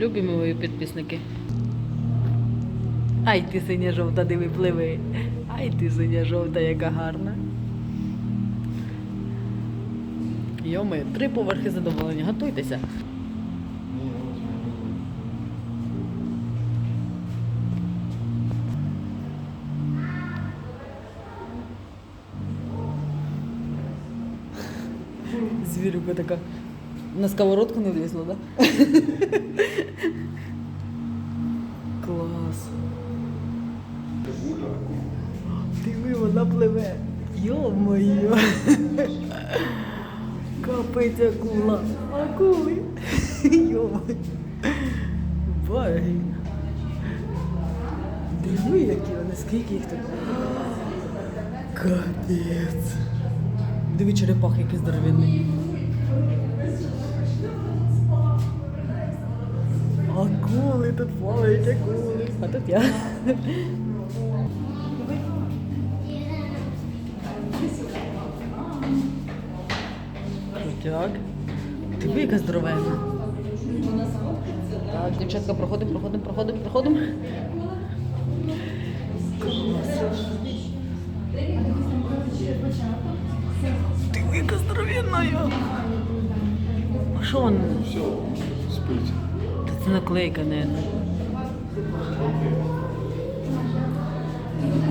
Любимо мої підписники. Ай ти синя жовта, диви пливи. Ай ти синя жовта, яка гарна. Йоми, три поверхи задоволення. Готуйтеся. Звірюка така. На сковородку не влізла, да? Клас. Диви, вона пливе. Йо-моє. Капець акула. Акули. Йо-моє. Диви, які вони, скільки їх тут. Капець. Диви черепах, який здоровенний. Тут плавають акули. А тут я. Крутяк. Диви, яка здоровенна. Так, дівчатка, проходимо, проходимо, проходимо, проходимо. Диви, яка здоровенна я. А що вона? Все, спить. Це наклейка, не.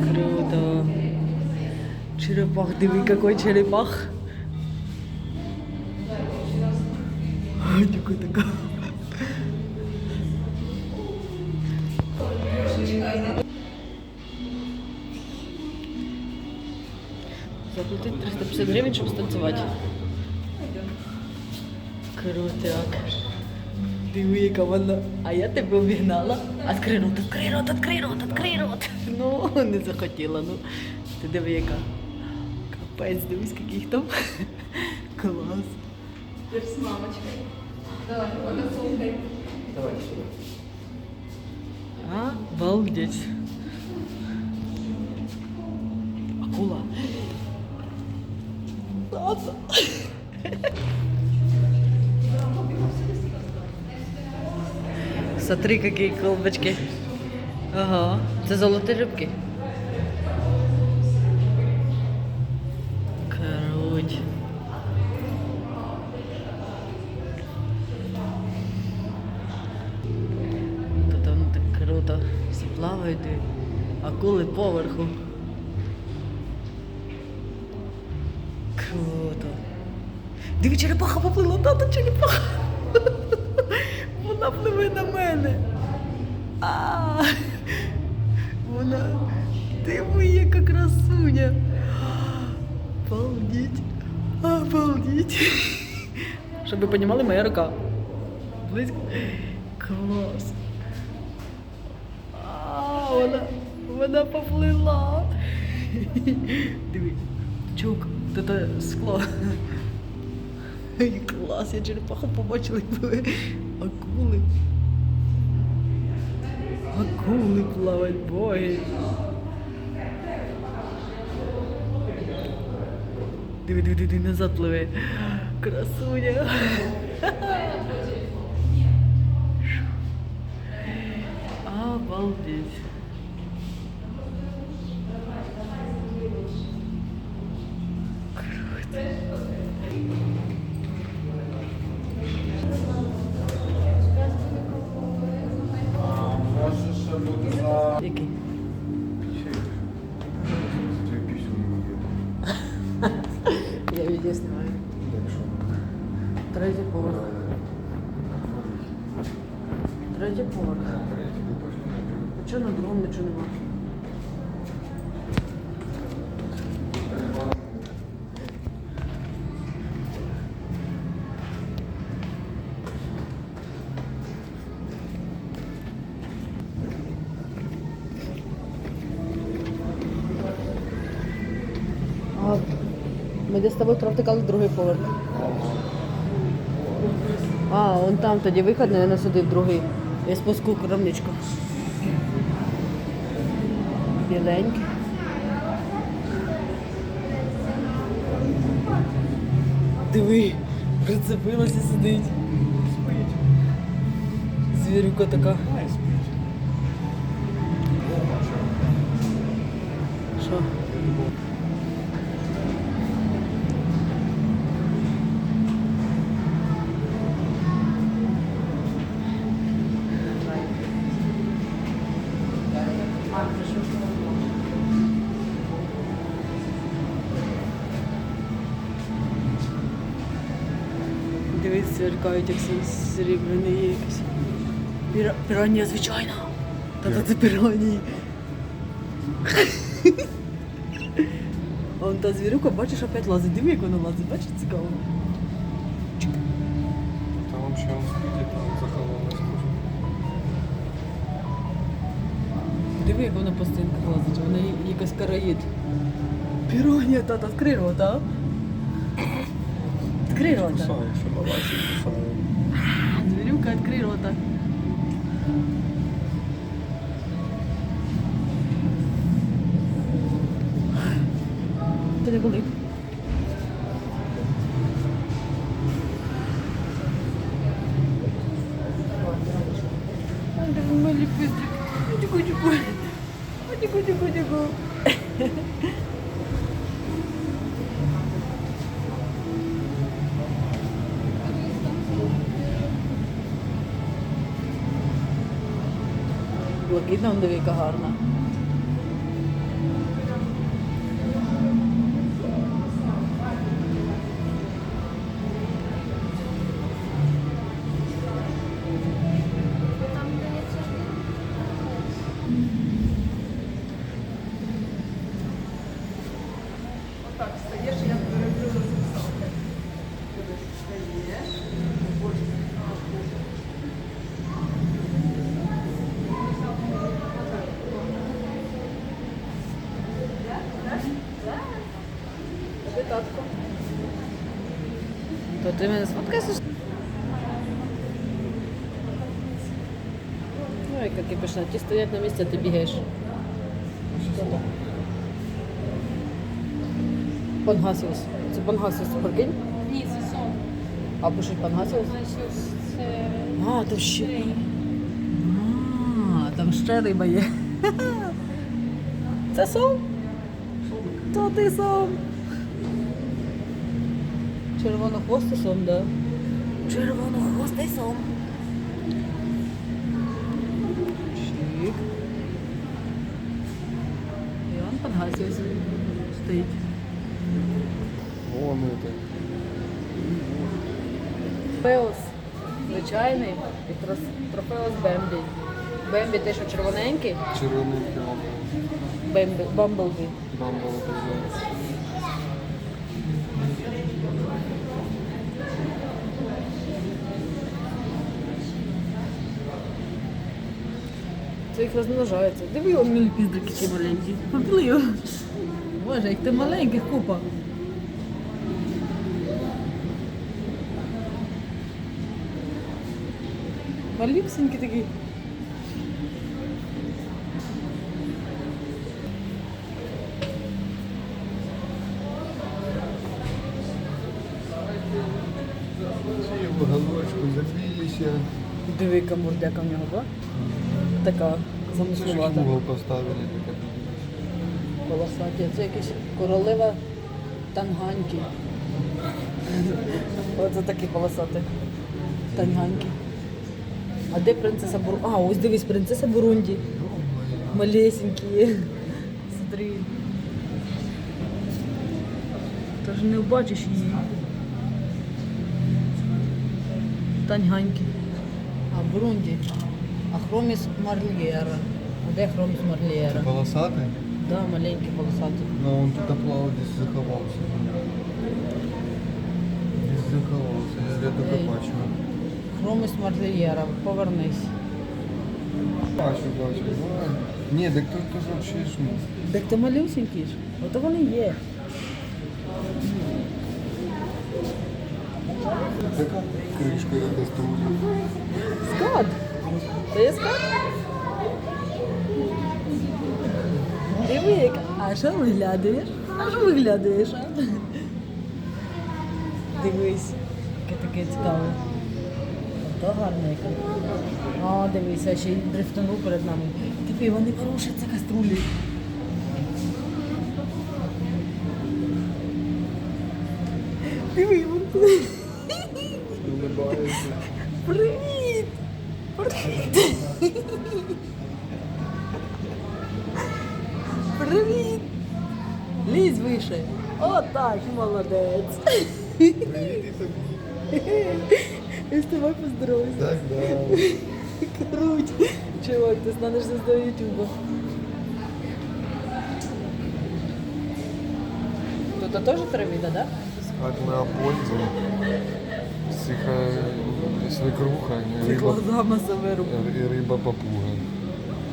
Круто. Черепах, диви, какой черепах. Гадюка така. Заплатить 350 гривень, щоб станцювати. Крутяк. Диви, вона. А я тебе обігнала. Открий рот, открий рот, открий рот, открий рот. Ну, не захотіла, ну. Ти диви, яка. Капець, дивись, скільки їх там. Клас. С мамочкой. Давай, фотосумкой. Давай сюди. Обалдеть. Акула. Ладно. Смотри, какие колбочки. Ага. Це золоті рибки. Круть. Тут воно так круто. Всі плавають, акули поверху. Круто. Диви, черепаха поплила, тата черепаха. Вона пливе на мене. А, вона диви, яка красуня. Обалдеть. Обалдеть. Щоб ви розуміли, моя рука. Близько. Клас. А, вона, вона поплила. Диви, чук, тут скло. Клас, я черепаху побачила, як пливе. Акули. Акули плавають, боги. Диви, диви, диви, назад пливе. Красуня. Обалдеть. Який? Твою пісню. Я відео знімаю. Третій поверх. Третій поверх. А чого на другому нічого нема? Ми десь з тобою провтикали другий поверх. А, он там тоді виход, наверное, сюди в другий. Я спуску крамничку. Біленький. Диви, прицепилася сидить. Звірюка така. Що? Сверкають, як серебряний є якийсь. Піра... Піранія, звичайно. Та це піранії. А Вон та звірюка, бачиш, опять лазить. Диви, як вона лазить, бачиш, цікаво. Та вообще он спит, там заховалась тоже. Диви, як вона по стінках лазить, вона якась караїд. Піранія, тата, відкрий рота. Відкрий рота. Звірюка, відкрий рота. Ти не були. Блакитна, он диви, яка татко. То ти мене сфоткаєш? Ой, як і пішла. Ті стоять на місці, а ти бігаєш. Пангасіус. Це Пангасіус, прикинь? Ні, це сон. А пишуть Пангасіус? Це А, там ще. А, там ще риба є. Це сом? То ти сом. Червонохвостий сом, да. Червонохвостий сом. Чик. І он Пангасіус стоїть. Вон это. Трофеус звичайний і трос- трофеус Бембі. Бембі те, що червоненький, кілом. Бембі, Бамблбі. Бамбал Це їх розмножається. Диви, он мілі піздики ці маленькі. Побіли його. Боже, як ти маленьких купа. Малюсенькі такі. Ці в забилися. Диви, яка мордяка в нього, ба? Така замислувата. угол поставили. таке. Колосаті. Це якась королева танганьки. Оце такі полосаті. Танганьки. А де принцеса Бурунді? А, ось дивись, принцеса Бурунді. Малесенькі. Смотри. Ж не бачиш її. Танганьки. А, Бурунді. А хроміс Марлієра. А де хроміс Марлієра? Полосатий? Да, маленький полосатий. Ну, он тут плавал, десь заховався. Десь заховався, я тільки бачу. Хромис Марлієра, повернись. Бачу, бачу. Давай. Ні, так тут теж взагалі ж ну. Так ти малюсенький ж. Ото вони є. Така кришка якась там. Скат. Є? Диви, як. А що виглядаєш? А що виглядаєш? Дивись. Яке таке цікаве. То гарненько. О, дивися, ще й дрифтанув перед нами. Диви, вони ворушаться каструлі. Диви, вони. Привіт! Привіт! Лізь вище. Отак, молодець. Привіт і з тобою поздороваюся. Так, да. Круть. Чувак, ти станеш звездою Ютуба. Тут теж три вида, да? Как на пользу. Сиха свекруха, Ти Риба-папуга. себе